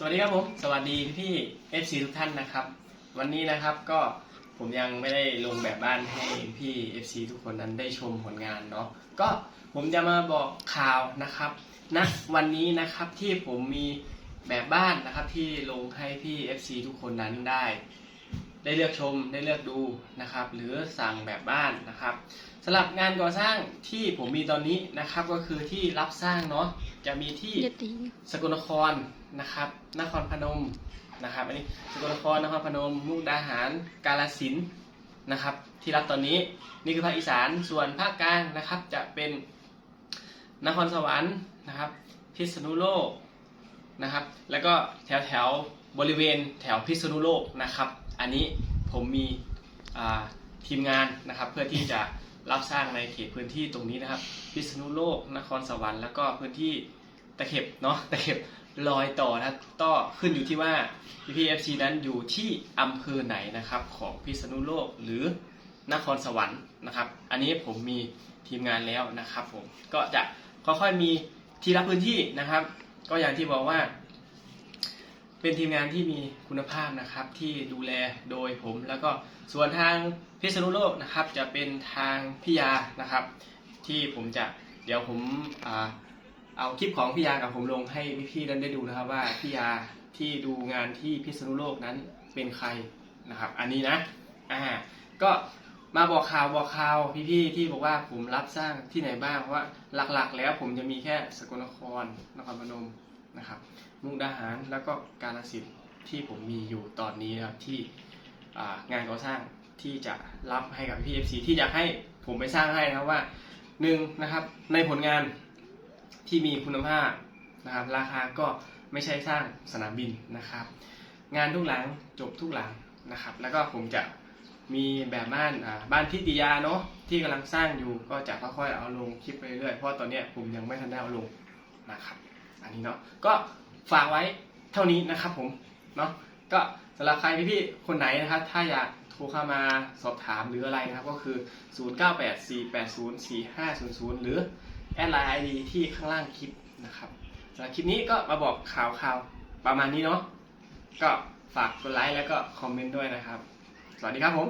สวัสดีครับผม สวัสดีพี่ๆ FC ทุกท่านนะครับ วันนี้นะครับก็ผมยังไม่ได้ลงแบบบ้านให้พี่ FC ทุกคนนั้นได้ชมผลงานเนาะก็ผมจะมาบอกข่าวนะครับนะวันนี้นะครับที่ผมมีแบบบ้านนะครับที่ลงให้พี่ FC ทุกคนนั้นได้ ได้เลือกชมได้เลือกดูนะครับ หรือสั่งแบบบ้านนะครับสำหรับงานก่อสร้างที่ผมมีตอนนี้นะครับก็คือที่รับสร้างเนาะจะมีที่อย่าตีสกลนครนะครับ นครพนมนะครับอันนี้สกลนครนครพนม มุกดาหาร กาฬสินธุ์นะครับ ที่รับตอนนี้นี่คือภาคอีสานส่วนภาคกลางนะครับ จะเป็นนครสวรรค์นะครับพิษณุโลกนะครับ แล้วก็แถวแถวๆบริเวณแถวพิษณุโลกนะครับ อันนี้ผมมีทีมงานนะครับเพื่อที่จะรับสร้างในเขตพื้นที่ตรงนี้นะครับ พิษณุโลกนครสวรรค์แล้วก็พื้นที่ตะเข็บเนาะตะเข็บลอยต่อนะครับก็ขึ้นอยู่ที่ว่า PPFC นั้นอยู่ที่อำเภอไหนนะครับของพิษณุโลกหรือนครสวรรค์นะครับ อันนี้ผมมีทีมงานแล้วนะครับผมก็จะค่อยๆมีที่รับพื้นที่นะครับ ก็อย่างที่บอกว่า เป็นทีมงานที่มีคุณภาพนะครับที่ดูแลโดยผม แล้วก็ส่วนทางพิษณุโลกนะครับ จะเป็นทางพิยานะครับ ที่ผมจะเดี๋ยวผมอเอาคลิปของพี่ยากับผมลงให้พี่ๆนั้นได้ดูนะครับว่าพี่ยาที่ดูงานที่พิษณุโลกนั้นเป็นใครนะครับ อันนี้นะอ่าก็มาบอกข่าวบอกข่าวพี่ๆที่บอกว่าผมรับสร้างที่ไหนบ้างเพราะว่าหลักๆ แล้วผมจะมีแค่สกลนครนครพนม นะครับมุกดาหารแล้วก็กาฬสินที่ผมมีอยู่ตอนนี้นะครับที่งานก่อสร้างที่จะรับให้กับพี่เอฟซีที่อยากให้ผมไปสร้างให้นะครับว่าหนึ่งนะครับในผลงานที่มีคุณภาพนะครับราคาก็ไม่ใช่สร้างสนามบินนะครับ งานทุกหลังจบทุกหลังนะครับ แล้วก็ผมจะมีแบบบ้านบ้านทิติยาเนาะที่กำลังสร้างอยู่ก็จะค่อยๆเอาลงคลิปไปเรื่อยเพราะตอนนี้ผมยังไม่ทันได้เอาลงนะครับ อันนี้เนาะก็ฝากไว้เท่านี้นะครับผมเนาะก็สำหรับใครพี่ๆคนไหนนะครับ ถ้าอยากโทรเข้ามาสอบถามหรืออะไรนะครับ ก็คือ 0984804500 หรือแอดไลน์ไอดีที่ข้างล่างคลิปนะครับสำหรับคลิปนี้ก็มาบอกข่าวข่าวประมาณนี้เนาะก็ฝากกดไลค์แล้วก็คอมเมนต์ด้วยนะครับ สวัสดีครับผม